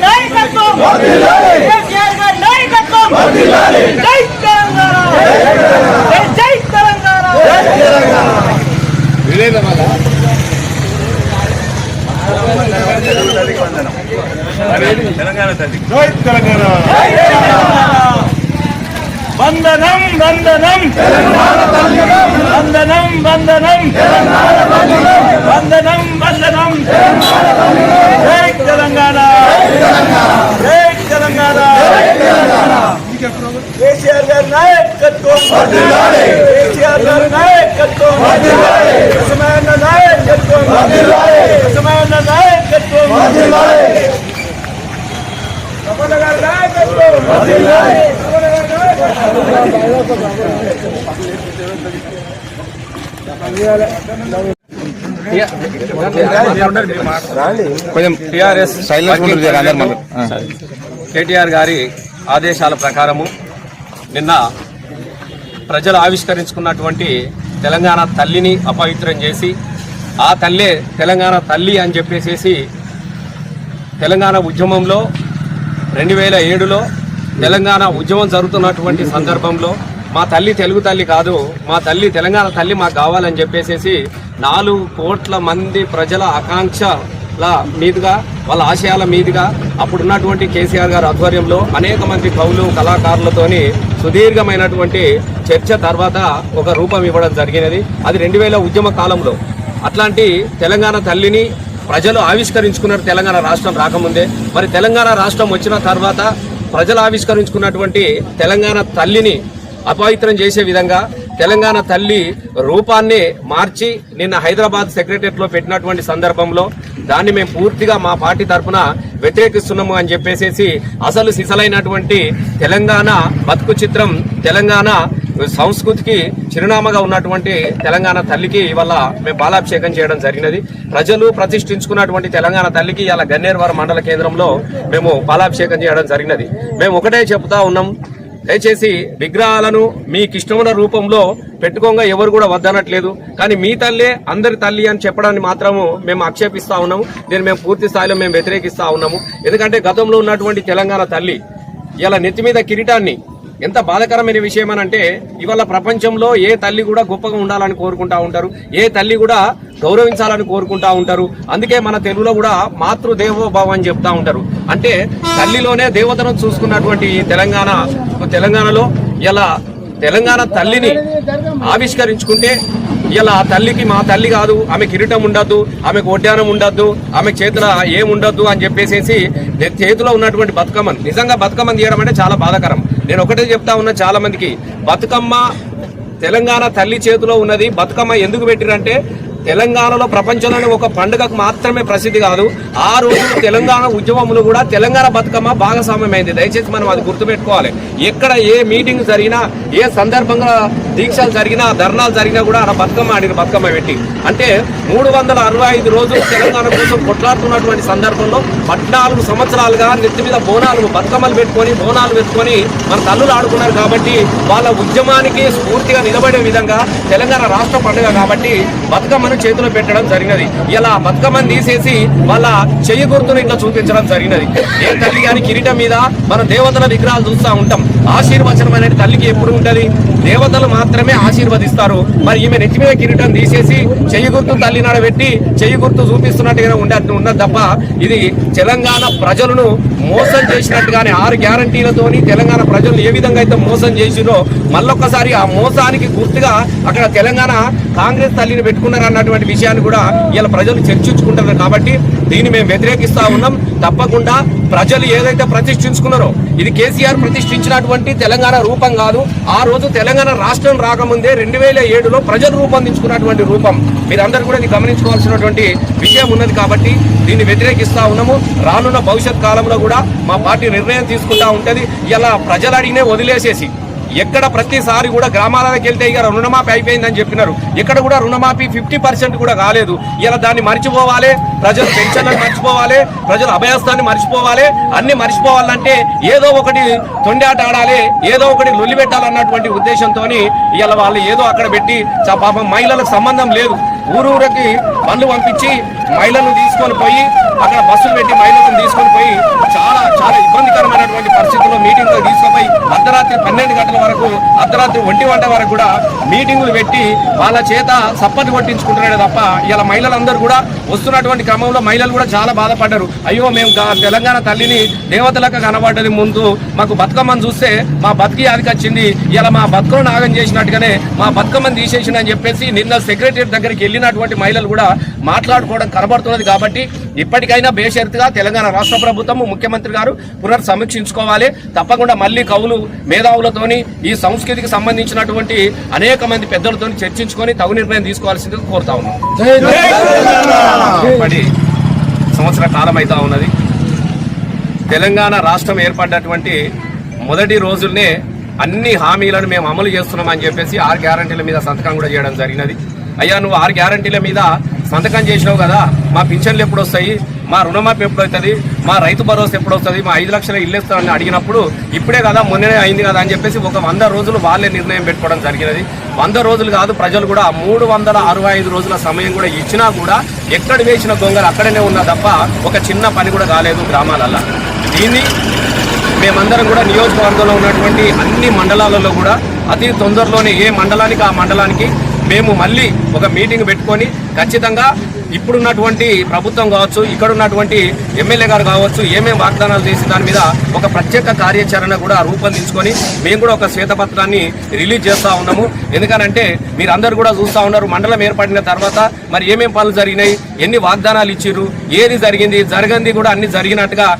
నాయకత్వం కేసీఆర్ గారి నాయకత్వం జై తెలంగాణ జై జై తెలంగాణ వందనం వందనం వందనం వందనం వందనం వందనం జై తెలంగాణ జై తెలంగాణ కేసీఆర్ గారి నాయకత్వం కేసీఆర్ గారి నాయకత్వం రమణ గారి నాయకత్వం కొంచెం టిఆర్ఎస్ కేటీఆర్ గారి ఆదేశాల ప్రకారము నిన్న ప్రజలు ఆవిష్కరించుకున్నటువంటి తెలంగాణ తల్లిని అపవిత్రం చేసి ఆ తల్లే తెలంగాణ తల్లి అని చెప్పేసేసి తెలంగాణ ఉద్యమంలో రెండు వేల ఏడులో తెలంగాణ ఉద్యమం జరుగుతున్నటువంటి సందర్భంలో మా తల్లి తెలుగు తల్లి కాదు మా తల్లి తెలంగాణ తల్లి మాకు కావాలని చెప్పేసేసి నాలుగు కోట్ల మంది ప్రజల ఆకాంక్ష మీదుగా వాళ్ళ ఆశయాల మీదుగా అప్పుడున్నటువంటి కేసీఆర్ గారి ఆధ్వర్యంలో అనేక మంది కవులు కళాకారులతోని సుదీర్ఘమైనటువంటి చర్చ తర్వాత ఒక రూపం ఇవ్వడం జరిగినది. అది రెండు వేల ఉద్యమ కాలంలో. అట్లాంటి తెలంగాణ తల్లిని ప్రజలు ఆవిష్కరించుకున్నారు తెలంగాణ రాష్ట్రం రాకముందే. మరి తెలంగాణ రాష్ట్రం వచ్చిన తర్వాత ప్రజలు ఆవిష్కరించుకున్నటువంటి తెలంగాణ తల్లిని అపవిత్రం చేసే విధంగా తెలంగాణ తల్లి రూపాన్ని మార్చి నిన్న హైదరాబాద్ సెక్రటరియట్లో పెట్టినటువంటి సందర్భంలో దాన్ని మేము పూర్తిగా మా పార్టీ తరఫున వ్యతిరేకిస్తున్నాము అని చెప్పేసేసి అసలు సిసలైనటువంటి తెలంగాణ బతుకు చిత్రం తెలంగాణ సంస్కృతికి చిరునామాగా ఉన్నటువంటి తెలంగాణ తల్లికి ఇవాళ మేము బాలాభిషేకం చేయడం జరిగినది. ప్రజలు ప్రతిష్ఠించుకున్నటువంటి తెలంగాణ తల్లికి ఇలా గన్నేరువారం మండల కేంద్రంలో మేము బాలాభిషేకం చేయడం జరిగినది. మేము ఒకటే చెప్తా ఉన్నాం దయచేసి విగ్రహాలను మీకు ఇష్టమైన రూపంలో పెట్టుకోగా ఎవరు కూడా వద్దనట్లేదు. కానీ మీ తల్లే అందరి తల్లి అని చెప్పడాన్ని మాత్రము మేము ఆక్షేపిస్తా ఉన్నాము. దీన్ని మేము పూర్తి స్థాయిలో మేము వ్యతిరేకిస్తా ఉన్నాము. ఎందుకంటే గతంలో ఉన్నటువంటి తెలంగాణ తల్లి ఇలా నెత్తి మీద కిరీటాన్ని ఎంత బాధకరమైన విషయం అని అంటే ఇవాళ ప్రపంచంలో ఏ తల్లి కూడా గొప్పగా ఉండాలని కోరుకుంటా ఉంటారు ఏ తల్లి కూడా గౌరవించాలని కోరుకుంటా ఉంటారు అందుకే మన తెలుగులో కూడా మాతృదేవోభావం అని చెప్తా ఉంటారు. అంటే తల్లిలోనే దేవతను చూసుకున్నటువంటి ఈ తెలంగాణ తెలంగాణలో ఇలా తెలంగాణ తల్లిని ఆవిష్కరించుకుంటే ఇలా ఆ తల్లికి మా తల్లి కాదు ఆమె కిరీటం ఉండద్దు ఆమెకు ఒడ్డానం ఉండద్దు ఆమె చేతుల ఏం ఉండద్దు అని చెప్పేసేసి చేతిలో ఉన్నటువంటి బతుకమ్మను నిజంగా బతుకమ్మను తీయడం అంటే చాలా బాధాకరం. నేను ఒకటే చెప్తా ఉన్నా చాలా మందికి బతుకమ్మ తెలంగాణ తల్లి చేతిలో ఉన్నది బతుకమ్మ ఎందుకు పెట్టిరంటే తెలంగాణలో ప్రపంచంలోనే ఒక పండుగకు మాత్రమే ప్రసిద్ధి కాదు. ఆ రోజు తెలంగాణ ఉద్యమంలో కూడా తెలంగాణ బతుకమ్మ భాగస్వామ్యమైంది. దయచేసి మనం అది గుర్తుపెట్టుకోవాలి. ఎక్కడ ఏ మీటింగ్ జరిగినా ఏ సందర్భంగా దీక్షలు జరిగినా ధర్నాలు జరిగినా కూడా ఆ బతుకమ్మ ఆడిన బతుకమ్మ పెట్టి. అంటే మూడు వందల అరవై ఐదు రోజులు తెలంగాణ కోసం కొట్లాడుతున్నటువంటి సందర్భంలో పద్నాలుగు సంవత్సరాలుగా నెత్తి మీద బోనాలు బతుకమ్మలు పెట్టుకొని బోనాలు పెట్టుకొని మన తల్లులు ఆడుకున్నారు కాబట్టి వాళ్ళ ఉద్యమానికి స్ఫూర్తిగా నిలబడే విధంగా తెలంగాణ రాష్ట్ర పండుగ కాబట్టి బతుకమ్మను చేతిలో పెట్టడం జరిగినది. ఇలా బతుకమ్మని తీసేసి వాళ్ళ చెయ్యి గుర్తును ఇట్లా చూపించడం జరిగినది. ఏ తల్లి గారి కిరీటం మీద మన దేవతల విగ్రహాలు చూస్తూ ఉంటాం. ఆశీర్వచనం అనేది తల్లికి ఎప్పుడు ఉంటుంది? దేవతలు మాత్రమే ఆశీర్వదిస్తారు. మరి ఈమె నెత్తి మీద కిరీటం తీసేసి చెయ్యి గుర్తు తల్లి నడబెట్టి చెయ్యి గుర్తు చూపిస్తున్నట్టుగా ఉండే ఉన్నది తప్ప ఇది తెలంగాణ ప్రజలను మోసం చేసినట్టుగానే ఆరు గ్యారంటీలతోని తెలంగాణ ప్రజలు ఏ విధంగా అయితే మోసం చేసిరో మళ్ళొక్కసారి ఆ మోసానికి గుర్తుగా అక్కడ తెలంగాణ కాంగ్రెస్ తల్లిని పెట్టుకున్నారు అన్నటువంటి విషయాన్ని కూడా ఇలా ప్రజలు చర్చించుకుంటున్నారు కాబట్టి దీన్ని మేము వ్యతిరేకిస్తా ఉన్నాం. తప్పకుండా ప్రజలు ఏదైతే ప్రతిష్ఠించుకున్నారో ఇది కేసీఆర్ ప్రతిష్ఠించినటువంటి తెలంగాణ రూపం కాదు. ఆ రోజు తెలంగాణ రాష్ట్రం రాకముందే రెండు వేల ఏడులో ప్రజలు రూపొందించుకున్నటువంటి రూపం. మీరందరూ కూడా ఇది గమనించుకోవాల్సినటువంటి విషయం ఉన్నది కాబట్టి దీన్ని వ్యతిరేకిస్తా ఉన్నాము. రానున్న భవిష్యత్ కాలంలో కూడా మా పార్టీ నిర్ణయం తీసుకుంటా ఉంటుంది. ఇలా ప్రజలు అడిగినే వదిలేసేసి ఎక్కడ ప్రతిసారి కూడా గ్రామాలకు వెళ్తే ఇక రుణమాఫీ అయిపోయిందని చెప్పినారు. ఇక్కడ కూడా రుణమాఫీ ఫిఫ్టీ పర్సెంట్ కూడా కాలేదు. ఇలా దాన్ని మర్చిపోవాలి. ప్రజలు పెన్షన్లను మర్చిపోవాలి. ప్రజలు అభయస్థాన్ని మర్చిపోవాలి. అన్ని మర్చిపోవాలంటే ఏదో ఒకటి తొండాట ఆడాలి. ఏదో ఒకటి లొల్లి పెట్టాలన్నటువంటి ఉద్దేశంతో ఇలా వాళ్ళు ఏదో అక్కడ పెట్టి పాపం మహిళలకు సంబంధం లేదు. ఊరూరికి బండ్లు పంపించి మహిళలను తీసుకొని పోయి అక్కడ బస్సులు పెట్టి మహిళలను తీసుకొని పోయి చాలా ఉన్నటువంటి పరిస్థితుల్లో మీటింగ్లు తీసుకుపోయి అర్ధరాత్రి పన్నెండు గంటల వరకు అర్ధరాత్రి ఒంటి గంట వరకు కూడా మీటింగులు పెట్టి వాళ్ళ చేత సప్పటి కొట్టించుకుంటున్నాడే తప్ప ఇలా మహిళలందరూ కూడా వస్తున్నటువంటి క్రమంలో మహిళలు కూడా చాలా బాధపడ్డారు. అయ్యో మేము తెలంగాణ తల్లిని దేవతలకు కనబడ్డది ముందు మాకు బతుకమ్మని చూస్తే మా బతికి యాదికి ఇలా మా బతుకను నాగం చేసినట్టుగానే మా బతుకమ్మని తీసేసిందని చెప్పేసి నిన్న సెక్రటరీ దగ్గరికి వెళ్ళినటువంటి మహిళలు కూడా మాట్లాడుకోవడం కనబడుతున్నది కాబట్టి ఇప్పటికైనా బేషరతుగా తెలంగాణ రాష్ట్ర ప్రభుత్వం ముఖ్యమంత్రి గారు పునర్ సమీక్షించుకోవాలి తప్పకుండా మళ్ళీ కవులు మేధావులతోని ఈ సంస్కృతికి సంబంధించినటువంటి అనేక మంది పెద్దలతో చర్చించుకొని తగు నిర్ణయం తీసుకోవాల్సిందిగా కోరుతా ఉన్నాం. ఇప్పటి సంవత్సర కాలం అవుతా ఉన్నది. తెలంగాణ రాష్ట్రం ఏర్పడ్డటువంటి మొదటి రోజుల్నే అన్ని హామీలను మేము అమలు చేస్తున్నామని చెప్పేసి ఆరు గ్యారంటీల మీద సంతకం కూడా చేయడం జరిగినది. అయ్యా నువ్వు ఆరు గ్యారంటీల మీద సంతకం చేసినావు కదా మా పింఛన్లు ఎప్పుడు వస్తాయి మా రుణమాఫీ ఎప్పుడు అవుతుంది మా రైతు భరోసా ఎప్పుడు వస్తుంది మా ఐదు లక్షల ఇల్లు ఇస్తామని అడిగినప్పుడు ఇప్పుడే కదా మొన్ననే అయింది కదా అని చెప్పేసి ఒక వంద రోజులు వాళ్ళే నిర్ణయం పెట్టుకోవడం జరిగినది. వంద రోజులు కాదు ప్రజలు కూడా మూడు వందల అరవై ఐదు రోజుల సమయం కూడా ఇచ్చినా కూడా ఎక్కడ వేసిన దొంగలు అక్కడనే ఉన్నా తప్ప ఒక చిన్న పని కూడా కాలేదు గ్రామాలల్లో. దీన్ని మేమందరం కూడా నియోజకవర్గంలో ఉన్నటువంటి అన్ని మండలాలలో కూడా అతి తొందరలోనే ఏ మండలానికి ఆ మండలానికి మేము మళ్ళీ ఒక మీటింగ్ పెట్టుకొని ఖచ్చితంగా ఇప్పుడున్నటువంటి ప్రభుత్వం కావచ్చు ఇక్కడ ఉన్నటువంటి ఎమ్మెల్యే గారు కావచ్చు ఏమేమి వాగ్దానాలు చేసి దాని మీద ఒక ప్రత్యేక కార్యాచరణ కూడా రూపొందించుకొని మేము కూడా ఒక శ్వేతపత్రాన్ని రిలీజ్ చేస్తూ ఉన్నాము. ఎందుకనంటే మీరందరూ కూడా చూస్తూ ఉన్నారు మండలం ఏర్పడిన తర్వాత మరి ఏమేమి పనులు జరిగినాయి ఎన్ని వాగ్దానాలు ఇచ్చారు ఏది జరిగింది జరగంది కూడా అన్ని జరిగినట్టుగా